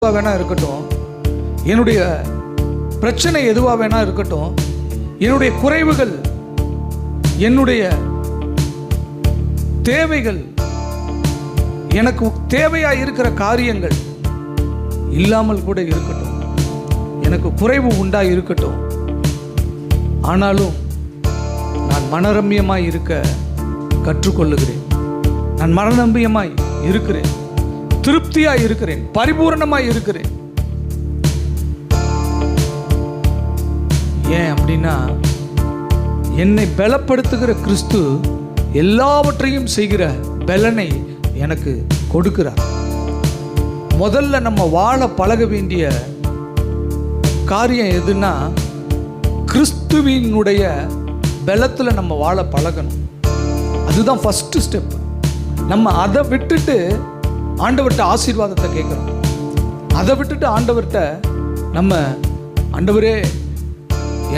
எதுவாக வேணா இருக்கட்டும். என்னுடைய பிரச்சனை எதுவாக வேணா இருக்கட்டும். என்னுடைய குறைவுகள் என்னுடைய தேவைகள் எனக்கு தேவையா இருக்கிற காரியங்கள் இல்லாமல் கூட இருக்கட்டும். எனக்கு குறைவு உண்டா இருக்கட்டும். ஆனாலும் நான் மனரம்யமாய் இருக்க கற்றுக்கொள்ளுகிறேன். நான் மனநம்பியமாய் இருக்கிறேன். திருப்தியாய் இருக்கிறேன் பரிபூரணமாய் இருக்கிறேன். ஏன் அப்படின்னா என்னை பலப்படுத்துகிற கிறிஸ்து எல்லாவற்றையும் செய்கிற பலனை எனக்கு கொடுக்கிறார். முதல்ல நம்ம வாழ பழக வேண்டிய காரியம் எதுன்னா கிறிஸ்துவினுடைய பலத்தில் நம்ம வாழ பழகணும். அதுதான் ஃபஸ்ட்டு ஸ்டெப் நம்ம அதை விட்டுட்டு ஆண்டவர்கிட்ட ஆசீர்வாதத்தை கேட்குறோம். அதை விட்டுட்டு ஆண்டவர்கிட்ட நம்ம ஆண்டவரே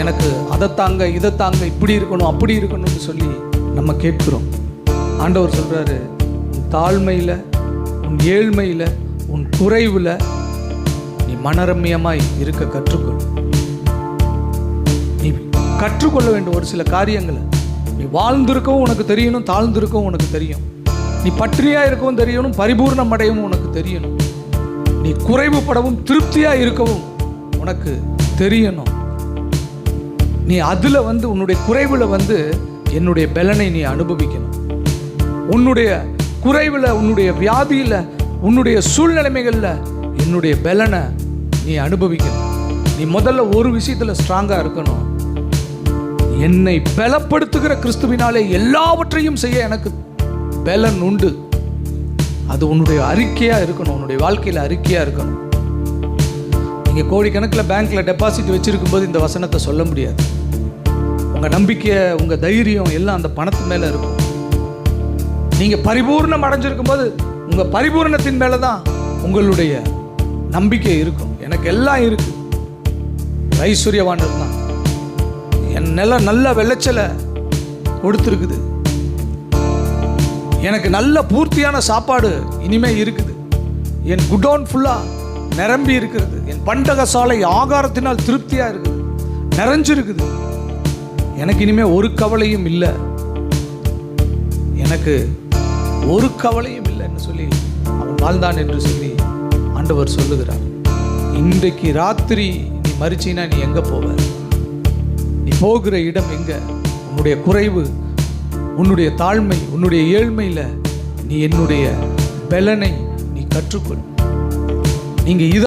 எனக்கு அதை தாங்க இதை தாங்க இப்படி இருக்கணும் அப்படி இருக்கணும்னு சொல்லி நம்ம கேட்குறோம். ஆண்டவர் சொல்கிறாரு உன் தாழ்மையில் உன் ஏழ்மையில் உன் குறைவில் நீ மனரம்யமாய் இருக்க கற்றுக்கொள். நீ கற்றுக்கொள்ள வேண்டும் ஒரு சில காரியங்களை. நீ வாழ்ந்திருக்கவும் உனக்கு தெரியணும் தாழ்ந்திருக்கவும் உனக்கு தெரியும். நீ பற்றியா இருக்கவும் தெரியணும் பரிபூர்ணம் அடையவும் உனக்கு தெரியணும். நீ குறைவுபடவும் திருப்தியா இருக்கவும் உனக்கு தெரியணும். நீ அதுல வந்து உன்னுடைய குறைவுல வந்து என்னுடைய பலனை நீ அனுபவிக்கணும். உன்னுடைய குறைவுல உன்னுடைய வியாதியில உன்னுடைய சூழ்நிலைமைகள்ல என்னுடைய பலனை நீ அனுபவிக்கணும். நீ முதல்ல ஒரு விஷயத்துல ஸ்ட்ராங்கா இருக்கணும். என்னை பலப்படுத்துகிற கிறிஸ்துவினாலே எல்லாவற்றையும் செய்ய எனக்கு பலன் உண்டு. அது உன்னுடைய அறிக்கையாக இருக்கணும். உன்னுடைய வாழ்க்கையில் அறிக்கையாக இருக்கணும். நீங்கள் கோடிக்கணக்கில் பேங்க்கில் டெபாசிட் வச்சுருக்கும் போது இந்த வசனத்தை சொல்ல முடியாது. உங்கள் நம்பிக்கை உங்கள் தைரியம் எல்லாம் அந்த பணத்து மேலே இருக்கும். நீங்கள் பரிபூர்ணம் அடைஞ்சிருக்கும் போது உங்கள் பரிபூர்ணத்தின் மேலே தான் உங்களுடைய நம்பிக்கை இருக்கும். எனக்கு எல்லாம் இருக்கு. ஐஸ்வர்யவான் தான். என் நிலம் நல்ல விளைச்சலை கொடுத்துருக்குது. எனக்கு நல்ல பூர்த்தியான சாப்பாடு இனிமே இருக்குது. என் குடோன் ஃபுல்லா நிரம்பி இருக்கிறது. என் பண்டக சாலை ஆகாரத்தினால் திருப்தியா இருக்குது. நிறைஞ்சிருக்குது. எனக்கு இனிமே ஒரு கவலையும் இல்லை. எனக்கு ஒரு கவலையும் இல்லைன்னு சொல்லி அவன் வாழ்ந்தான் என்று சொல்லி ஆண்டவர் சொல்லுகிறார். இன்றைக்கு ராத்திரி நீ மறிச்சினா நீ எங்க போவ? நீ போகிற இடம் எங்க? உன்னுடைய குறைவு உன்னுடைய தாழ்மை உன்னுடைய ஏழ்மையில நீ என்னுடைய பலனை நீ கற்றுக்கொள். நீங்க இதை